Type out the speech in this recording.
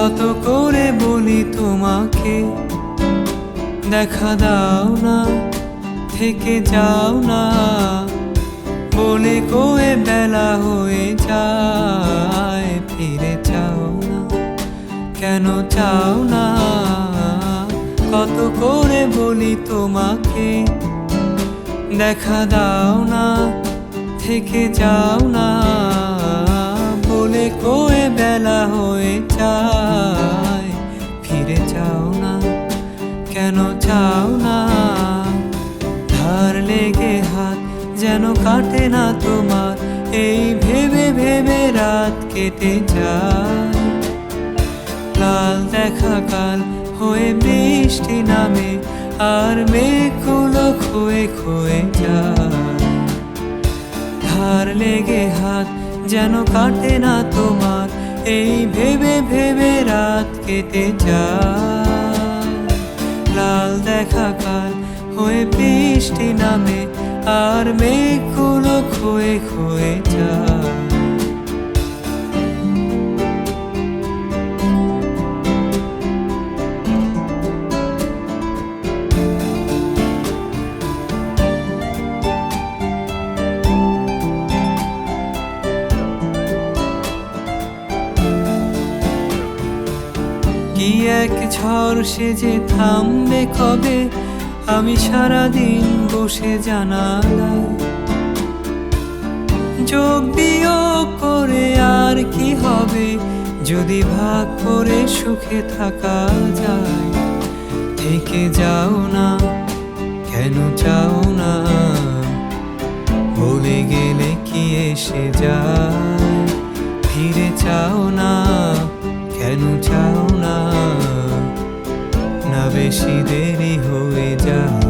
কত করে বলি তোমাকে? দেখা দাও না, থেকে যাও না। বলে কোয়ে বেলা হয়ে যায়, ফিরে চাও না, কেন চাও না? কত করে বলি তোমাকে? দেখা দাও না, থেকে যাও না। কেন চাও না? ধার লেগে হাত যেন কাটে না তোমার, এই ভেবে ভেবে রাত কেটে যায়। লাল দেখা কাল হয়ে বৃষ্টি নামে, আর মেঘগুলো খুয়ে খুয়ে যায়। ধার লেগে হাত যেন কাটে না তোমার, এই ভেবে ভেবে রাত কেটে যায়। লাল দেখা কাল হয়ে বৃষ্টি নামে আর মেঘগুলো খুয়ে খুয়ে যায়। কি এক ঝড় সে যে থামবে কবে? আমি সারাদিন বসে জানালায়। যোগ বিয়োগ করে আর কি হবে? যদি ভাগ করে সুখে থাকা যায়। থেকে যাও না, কেন চাও না? বলে গেলে কি এসে যায়? কেন চাও না না বেশি দেরি হয়ে যাও।